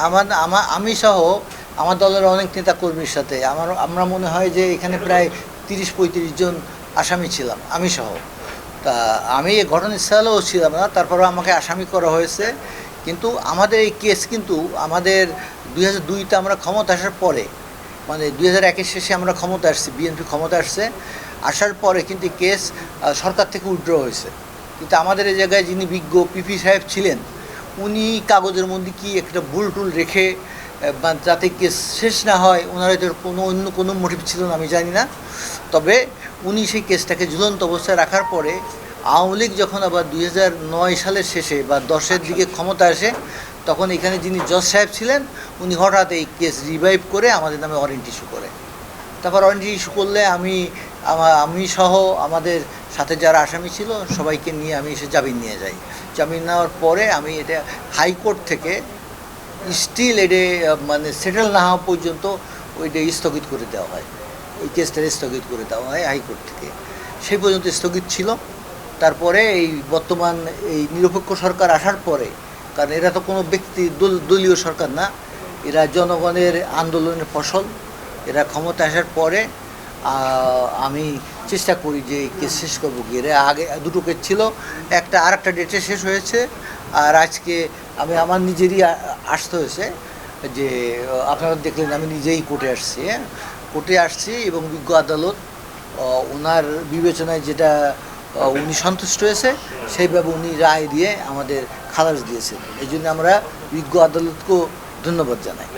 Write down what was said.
আমার আমা- আমি সহ আমার দলের অনেক নেতা কর্মীর সাথে আমার, আমরা মনে হয় যে এখানে প্রায় তিরিশ পঁয়ত্রিশ জন আসামি ছিলাম, আমি সহ। তা আমি এই ঘটনাস্থলেও ছিলাম না, তারপরেও আমাকে আসামি করা হয়েছে। কিন্তু আমাদের এই কেস কিন্তু আমাদের দুই হাজার দুইতে আমরা ক্ষমতা আসার পরে মানে দুই হাজার একের শেষে আমরা ক্ষমতা আসছি, বিএনপি ক্ষমতা আসছে, আসার পরে কিন্তু কেস সরকার থেকে উইড্র হয়েছে। কিন্তু আমাদের এই জায়গায় যিনি বিজ্ঞ পিপি সাহেব ছিলেন উনি কাগজের মধ্যে কি একটা ভুল টুল রেখে বা যাতে কেস শেষ না হয় ওনার এদের কোনো অন্য কোনো মোটিভ ছিল না আমি জানি না। তবে উনি সেই কেসটাকে ঝুলন্ত অবস্থায় রাখার পরে আওয়ামী লীগ যখন আবার দুই নয় সালের শেষে বা দশের দিকে ক্ষমতা আসে তখন এখানে যিনি জজ সাহেব ছিলেন উনি হঠাৎ এই কেস রিভাইভ করে আমাদের নামে ওয়ারেন্ট ইস্যু করে। তারপর ওয়ারেন্ট ইস্যু করলে আমি আমা- আমি সহ আমাদের সাথে যারা আসামি ছিল সবাইকে নিয়ে আমি এসে জামিন নিয়ে যাই। জামিন নেওয়ার পরে আমি এটা হাইকোর্ট থেকে স্টিল আহ, মানে সেটেল না হওয়া পর্যন্ত ওইটা স্থগিত করে দেওয়া হয়। ওই কেসটা স্থগিত করে দেওয়া হয় হাইকোর্ট থেকে। সেই পর্যন্ত স্থগিত ছিল। তারপরে এই বর্তমান এই নিরপেক্ষ সরকার আসার পরে কারণ এরা তো কোনো ব্যক্তি দল দলীয় সরকার না এরা জনগণের আন্দোলনের ফসল। এরা ক্ষমতা আসার পরে আমি চেষ্টা করি যে কেস শেষ করব কি এরা আগে দুটো কেস ছিল, একটা আর একটা ডেটে শেষ হয়েছে, আর আজকে আমি আমার নিজেরই আসতে হয়েছে যে আপনারা দেখলেন আমি নিজেই কোর্টে আসছি হ্যাঁ? কোর্টে আসছি এবং বিজ্ঞ আদালত ওনার বিবেচনায় যেটা উনি সন্তুষ্ট হয়েছে, সেইভাবে উনি রায় দিয়ে আমাদের খালাস দিয়েছেন। এই জন্য আমরা বিজ্ঞ আদালতকেও ধন্যবাদ জানাই।